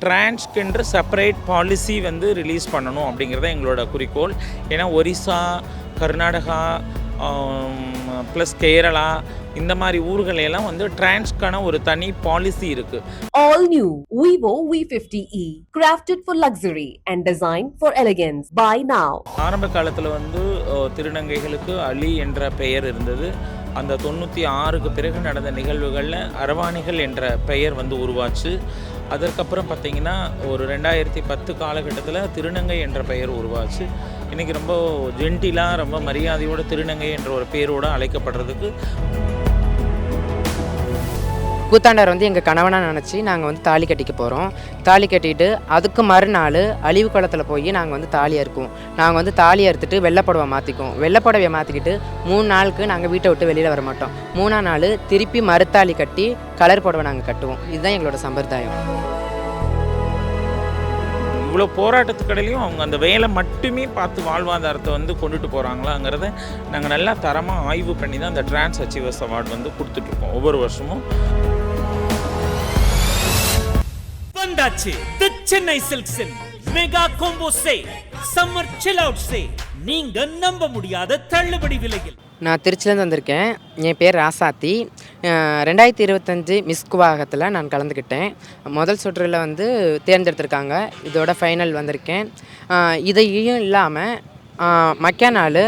டிரான்ஸ்கென்று separate policy வந்து release பண்ணணும் அப்படிங்கிறத எங்களோட குறிக்கோள் ஏன்னா ஒரிசா கர்நாடகா ப்ளஸ் கேரளா இந்த மாதிரி ஊர்கள் எல்லாம் வந்து டிரான்ஸ்க்கான ஒரு தனி பாலிசி இருக்குது All new Vivo V50e, crafted for luxury and designed for elegance. Buy now. ஆரம்ப காலத்தில் வந்து திருநங்கைகளுக்கு அலி என்ற பெயர் இருந்தது அந்த தொண்ணூற்றி ஆறுக்கு பிறகு நடந்த நிகழ்வுகளில் அரவாணிகள் என்ற பெயர் வந்து உருவாச்சு அதற்கப்புறம் பார்த்திங்கன்னா ஒரு ரெண்டாயிரத்தி பத்து காலகட்டத்தில் திருநங்கை என்ற பெயர் உருவாச்சு. இன்றைக்கி ரொம்ப ஜென்டிலாக ரொம்ப மரியாதையோட திருநங்கை என்ற ஒரு பேரோடு அழைக்கப்படுறதுக்கு கூத்தாண்டவர் வந்து எங்கள் கணவனாக நினச்சி நாங்கள் வந்து தாலி கட்டிக்க போகிறோம் தாலி கட்டிட்டு அதுக்கு மறுநாள் அழிவு குளத்தில் போய் நாங்கள் வந்து தாலி அறுக்குவோம். நாங்கள் வந்து தாலி அறுத்துட்டு வெள்ளைப்புடவை மாற்றிக்குவோம் வெள்ளைப்புடவையை மாற்றிக்கிட்டு மூணு நாளுக்கு நாங்கள் வீட்டை விட்டு வெளியில் வர மாட்டோம். மூணாம் நாள் திருப்பி மறுத்தாலி கட்டி கலர் புடவை நாங்கள் கட்டுவோம். இதுதான் எங்களோட சம்பிரதாயம். இவ்வளோ போராட்டத்துக்கடையிலையும் அவங்க அந்த வேலை மட்டுமே பார்த்து வாழ்வாதாரத்தை வந்து கொண்டுட்டு போகிறாங்களாங்கிறத நாங்கள் நல்லா தரமாக ஆய்வு பண்ணி தான் அந்த டிரான்ஸ் அச்சீவர்ஸ் அவார்டு வந்து கொடுத்துட்ருக்கோம் ஒவ்வொரு வருஷமும் வந்தாச்சு. The Chennai சில்க்ஸின் mega combo say summer chill out say நீங்க நம்ப முடியாத தள்ளுபடி விலையில். நான் திருச்சிலேருந்து வந்திருக்கேன். என் பேர் ராசாத்தி. ரெண்டாயிரத்தி இருபத்தஞ்சு மிஸ் குவாகத்தில் நான் கலந்துக்கிட்டேன் முதல் சுற்றில் வந்து தேர்ந்தெடுத்திருக்காங்க. இதோட ஃபைனல் வந்திருக்கேன். இதையும் இல்லாமல் மக்கா நாள்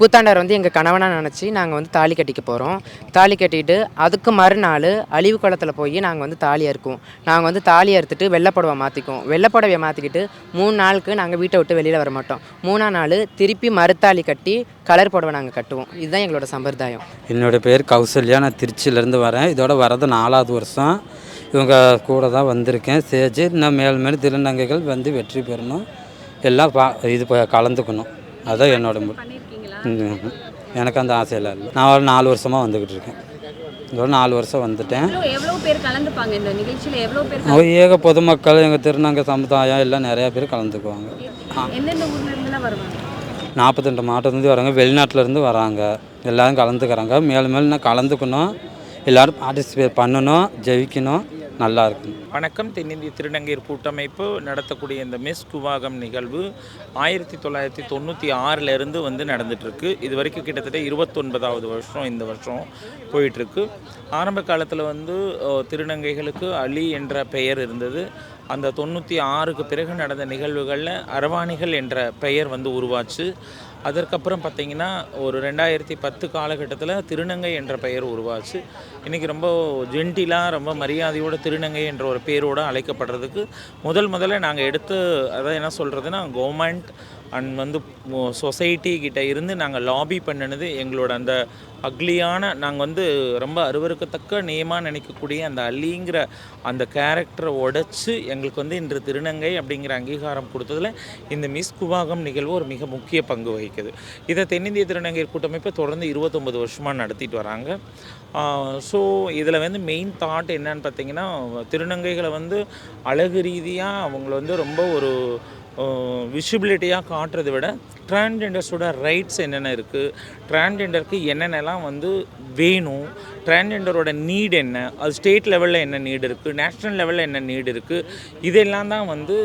கூத்தாண்டவர் வந்து எங்கள் கணவனாக நினச்சி நாங்கள் வந்து தாலி கட்டிக்க போகிறோம் தாலி கட்டிட்டு அதுக்கு மறுநாள் அழிவு குளத்தில் போய் நாங்கள் வந்து தாலி அறுக்குவோம். நாங்கள் வந்து தாலி அறுத்துட்டு வெள்ளைப்புடவை மாற்றிக்குவோம் வெள்ளைப்புடவையை மாற்றிக்கிட்டு மூணு நாளுக்கு நாங்கள் வீட்டை விட்டு வெளியில் வர மாட்டோம். மூணாம் நாள் திருப்பி மறுத்தாலி கட்டி கலர் புடவை நாங்கள் கட்டுவோம். இதுதான் எங்களோட சம்பிரதாயம். என்னோடய பேர் கௌசல்யா. நான் திருச்சியிலேருந்து வரேன். இதோட வரது நாலாவது வருஷம். இவங்க கூட தான் வந்திருக்கேன். ஸ்டேஜ் இன்னும் மேல் மேலும் திருநங்கைகள் வந்து வெற்றி பெறணும். எல்லாம் பா இது கலந்துக்கணும். அதான் என்னோட மு- எனக்கு அந்த ஆசையெல்லாம் இல்லை. நான் ஒரு நாலு வருஷமாக வந்துக்கிட்டு இருக்கேன். இதோட நாலு வருஷம் வந்துட்டேன். ஏக பொதுமக்கள் எங்கள் திருநங்கை சமுதாயம் எல்லாம் நிறையா பேர் கலந்துக்குவாங்க. நாற்பத்தெண்டு மாவட்டத்துலேருந்து வராங்க. வெளிநாட்டிலேருந்து வராங்க. எல்லாரும் கலந்துக்கிறாங்க. மேலும் மேலும் நான் கலந்துக்கணும். எல்லோரும் பார்ட்டிசிபேட் பண்ணணும். ஜெயிக்கணும். நல்லா இருக்கும் வணக்கம். தென்னிந்திய திருநங்கையர் கூட்டமைப்பு நடத்தக்கூடிய இந்த மிஸ் குவாகம் நிகழ்வு ஆயிரத்தி தொள்ளாயிரத்தி தொண்ணூற்றி ஆறிலிருந்து வந்து நடந்துகிட்ருக்கு இது வரைக்கும் கிட்டத்தட்ட இருபத்தொன்பதாவது வருஷம் இந்த வருஷம் போயிட்டுருக்கு. ஆரம்ப காலத்தில் வந்து திருநங்கைகளுக்கு அலி என்ற பெயர் இருந்தது. அந்த தொண்ணூற்றி ஆறுக்கு பிறகு நடந்த நிகழ்வுகளில் அரவாணிகள் என்ற பெயர் வந்து உருவாச்சு. அதற்கப்புறம் பார்த்திங்கன்னா ஒரு ரெண்டாயிரத்தி பத்து காலகட்டத்தில் திருநங்கை என்ற பெயர் உருவாச்சு. இன்றைக்கி ரொம்ப ஜென்டிலாக ரொம்ப மரியாதையோட திருநங்கை என்ற ஒரு பேரோடு அழைக்கப்படுறதுக்கு முதல் முதல்ல நாங்கள் எடுத்து அதான் என்ன சொல்கிறதுனா கவர்மெண்ட் அண்ட் வந்து சொசைட்டி கிட்ட இருந்து நாங்கள் லாபி பண்ணினது எங்களோட அந்த அக்லியான நாங்கள் வந்து ரொம்ப அருவருக்கத்தக்க நேமாக நினைக்கக்கூடிய அந்த அல்லிங்கிற அந்த கேரக்டரை உடைச்சி எங்களுக்கு வந்து இன்று திருநங்கை அப்படிங்கிற அங்கீகாரம் கொடுத்ததில் இந்த மிஸ் குவாகம் நிகழ்வு ஒரு மிக முக்கிய பங்கு வகிக்குது இதை தென்னிந்திய திருநங்கை கூட்டமைப்பை தொடர்ந்து இருபத்தொம்பது வருஷமாக நடத்திட்டு வராங்க. ஸோ இதில் வந்து மெயின் தாட் என்னன்னு பார்த்தீங்கன்னா திருநங்கைகளை வந்து அழகு ரீதியாக அவங்கள வந்து ரொம்ப ஒரு விஷிபிலிட்டியாக காட்டுறதை விட டிரான்ஜெண்டர்ஸோட ரைட்ஸ் என்னென்ன இருக்குது டிரான்ஜெண்டருக்கு என்னென்னலாம் வந்து வேணும்? டிரான்ஜெண்டரோட நீட் என்ன? அது ஸ்டேட் லெவலில் என்ன நீடு இருக்குது நேஷ்னல் லெவலில் என்ன நீடு இருக்குது இதெல்லாம் தான் வந்து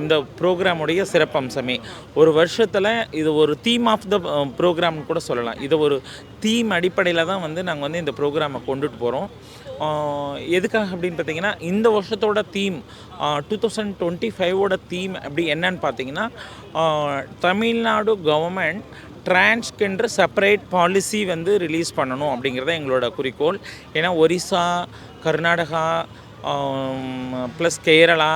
இந்த ப்ரோக்ராமுடைய சிறப்பம்சமே. ஒரு வருஷத்தில் இது ஒரு தீம் ஆஃப் த ப்ரோக்ராம்னு கூட சொல்லலாம். இதை ஒரு தீம் அடிப்படையில் தான் வந்து நாங்கள் வந்து இந்த ப்ரோக்ராமை கொண்டுட்டு போகிறோம் எதுக்காக அப்படின்னு பார்த்தீங்கன்னா இந்த வருஷத்தோட தீம் டூ தௌசண்ட் டுவெண்ட்டி ஃபைவோட தீம் அப்படி என்னன்னு பார்த்தீங்கன்னா Tamil Nadu government transgender separate policy வந்து ரிலீஸ் பண்ணணும் அப்படிங்கிறத எங்களோட குறிக்கோள். ஏன்னா ஒரிசா கர்நாடகா ப்ளஸ் கேரளா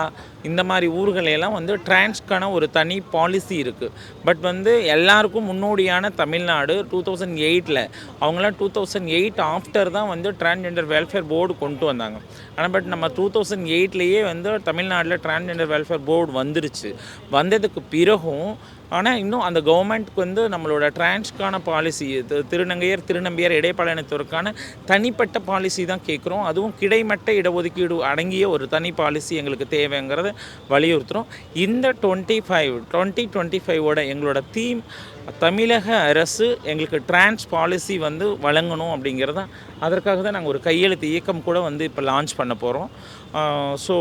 இந்த மாதிரி ஊர்களையெல்லாம் வந்து டிரான்ஸ்க்கான ஒரு தனி பாலிசி இருக்குது பட் வந்து எல்லாருக்கும் முன்னோடியான தமிழ்நாடு டூ தௌசண்ட் எயிட்டில் அவங்களாம் டூ தௌசண்ட் எயிட் ஆஃப்டர் தான் வந்து டிரான்ஸ்ஜெண்டர் வெல்ஃபேர் போர்டு கொண்டு வந்தாங்க. ஆனால் பட் நம்ம டூ தௌசண்ட் எயிட்லேயே வந்து தமிழ்நாட்டில் டிரான்ஸ்ஜெண்டர் வெல்ஃபேர் போர்டு வந்துருச்சு. வந்ததுக்கு பிறகும் ஆனால் இன்னும் அந்த கவர்மெண்ட்க்கு வந்து நம்மளோட டிரான்ஸ்க்கான பாலிசி திருநங்கையர் திருநம்பியர் இடைப்பயணத்திற்கான தனிப்பட்ட பாலிசி தான் கேட்குறோம் அதுவும் கிடைமட்ட இடஒதுக்கீடு அடங்கிய ஒரு தனி பாலிசி எங்களுக்கு தேவைங்கிறத வலியுறுத்துகிறோம் இந்த டுவெண்ட்டி ஃபைவ் டுவெண்ட்டி டுவெண்ட்டி ஃபைவோட எங்களோட தீம் தமிழக அரசு எங்களுக்கு டிரான்ஸ் பாலிசி வந்து வழங்கணும் அப்படிங்கிறத அதற்காக தான் நாங்கள் ஒரு கையெழுத்து இயக்கம் கூட வந்து இப்போ லான்ச் பண்ண போகிறோம் ஸோ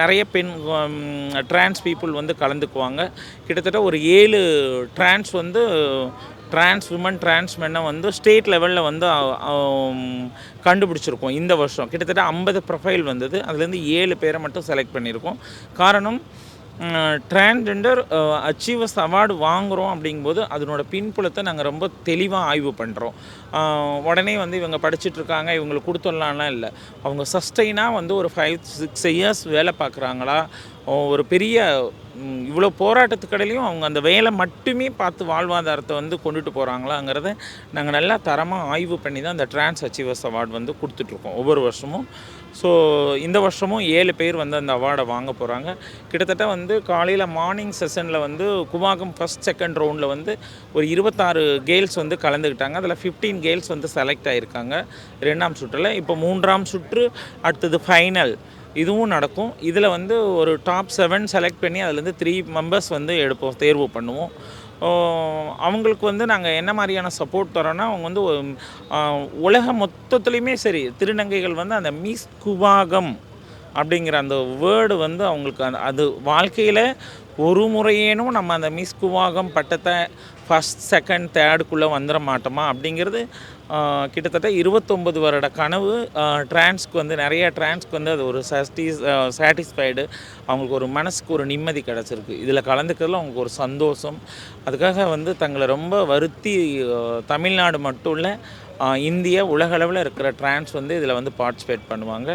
நிறைய பெண் டிரான்ஸ் பீப்புள் வந்து கலந்துக்குவாங்க. கிட்டத்தட்ட ஒரு ஏழு டிரான்ஸ் வந்து டிரான்ஸ் உமன் டிரான்ஸ் மென்னை வந்து ஸ்டேட் லெவலில் வந்து கண்டுபிடிச்சிருக்கோம் இந்த வருஷம். கிட்டத்தட்ட ஐம்பது ப்ரொஃபைல் வந்தது. அதுலேருந்து ஏழு பேரை மட்டும் செலக்ட் பண்ணியிருக்கோம். காரணம் டிரான்ஜெண்டர் அச்சீவர்ஸ் அவார்டு வாங்குகிறோம் அப்படிங்கும்போது அதனோட பின்புலத்தை நாங்கள் ரொம்ப தெளிவாக ஆய்வு பண்ணுறோம் உடனே வந்து இவங்க படிச்சுட்ருக்காங்க இவங்களுக்கு கொடுத்துடலாம்லாம் இல்லை. அவங்க சஸ்டெயினாக வந்து ஒரு ஃபைவ் சிக்ஸ் இயர்ஸ் வேலை பார்க்குறாங்களா ஒரு பெரிய இவ்வளோ போராட்டத்துக்கடையிலையும் அவங்க அந்த வேலை மட்டுமே பார்த்து வாழ்வாதாரத்தை வந்து கொண்டுட்டு போகிறாங்களாங்கிறத நாங்கள் நல்லா தரமாக ஆய்வு பண்ணி தான் அந்த டிரான்ஸ் அச்சீவர்ஸ் அவார்டு வந்து கொடுத்துட்ருக்கோம் ஒவ்வொரு வருஷமும் ஸோ இந்த வருஷமும் ஏழு பேர் வந்து அந்த அவார்டை வாங்க போகிறாங்க கிட்டத்தட்ட வந்து காலையில் மார்னிங் செஷனில் வந்து குவாகம் ஃபஸ்ட் செகண்ட் ரவுண்டில் வந்து ஒரு இருபத்தாறு கேர்ள்ஸ் வந்து கலந்துக்கிட்டாங்க. அதில் 15 கேர்ள்ஸ் வந்து செலக்ட் ஆகியிருக்காங்க ரெண்டாம் சுற்றில். இப்போ மூன்றாம் சுற்று அடுத்தது ஃபைனல் இதுவும் நடக்கும். இதில் வந்து ஒரு டாப் செவன் செலக்ட் பண்ணி அதுலேருந்து த்ரீ மெம்பர்ஸ் வந்து எடுப்போம் தேர்வு பண்ணுவோம். அவங்களுக்கு வந்து நாங்கள் என்ன மாதிரியான சப்போர்ட் தரோன்னா அவங்க வந்து உலக மொத்தத்துலேயுமே சரி திருநங்கைகள் வந்து அந்த மிஸ் குவாகம் அப்படிங்கிற அந்த வேர்டு வந்து அவங்களுக்கு அந்த அது வாழ்க்கையில் ஒரு முறையேனும் நம்ம அந்த மிஸ் குவாகம் பட்டத்தை ஃபஸ்ட் செகண்ட் தேர்டுக்குள்ளே வந்துட மாட்டோமா அப்படிங்கிறது கிட்டத்தட்ட இருபத்தொம்பது வருட கனவு ட்ரான்ஸ்க்கு வந்து நிறைய ட்ரான்ஸ்க்கு வந்து அது ஒரு சஸ்டிஸ் சாட்டிஸ்ஃபைடு அவங்களுக்கு ஒரு மனசுக்கு ஒரு நிம்மதி கிடச்சிருக்கு. இதில் கலந்துக்கிறதுல அவங்களுக்கு ஒரு சந்தோஷம். அதுக்காக வந்து தங்களை ரொம்ப வருத்தி தமிழ்நாடு மட்டும் இல்லை இந்திய உலகளவில் இருக்கிற ட்ரான்ஸ் வந்து இதில் வந்து பார்ட்டிசிபேட் பண்ணுவாங்க.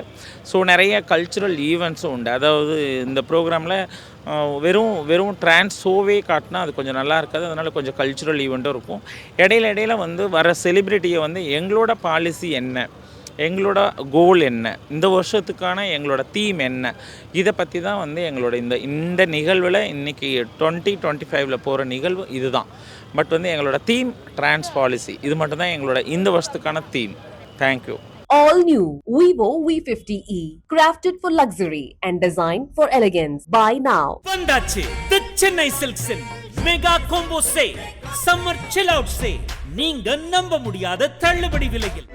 ஸோ நிறைய கல்ச்சுரல் ஈவெண்ட்ஸும் உண்டு. அதாவது இந்த ப்ரோக்ராமில் வெறும் வெறும் ட்ரான்ஸ் ஷோவே காட்டினா அது கொஞ்சம் நல்லா இருக்காது. அதனால் கொஞ்சம் கல்ச்சுரல் ஈவெண்ட்டும் இருக்கும். இடையில இடையில வந்து வர செலிப்ரிட்டியை வந்து எங்களோட பாலிசி என்ன? எங்களோட கோல் என்ன? இந்த வருஷத்துக்கான எங்களோட தீம் என்ன? இதை பற்றி தான் வந்து எங்களோட இந்த இந்த நிகழ்வில் இன்றைக்கி டுவெண்ட்டி டுவெண்ட்டி ஃபைவ்ல போகிற நிகழ்வு இதுதான். பட் வந்து எங்களோட தீம் டிரான்ஸ் பாலிசி இது மட்டும்தான் எங்களோட இந்த வருஷத்துக்கான theme thank you All new Vivo V50e, crafted for luxury and designed for elegance. Buy now. வந்தாச்சு. The Chennai சில்க்ஸின் mega combo say summer chill out say நீங்க நம்ப முடியாத தள்ளுபடி விலையில்.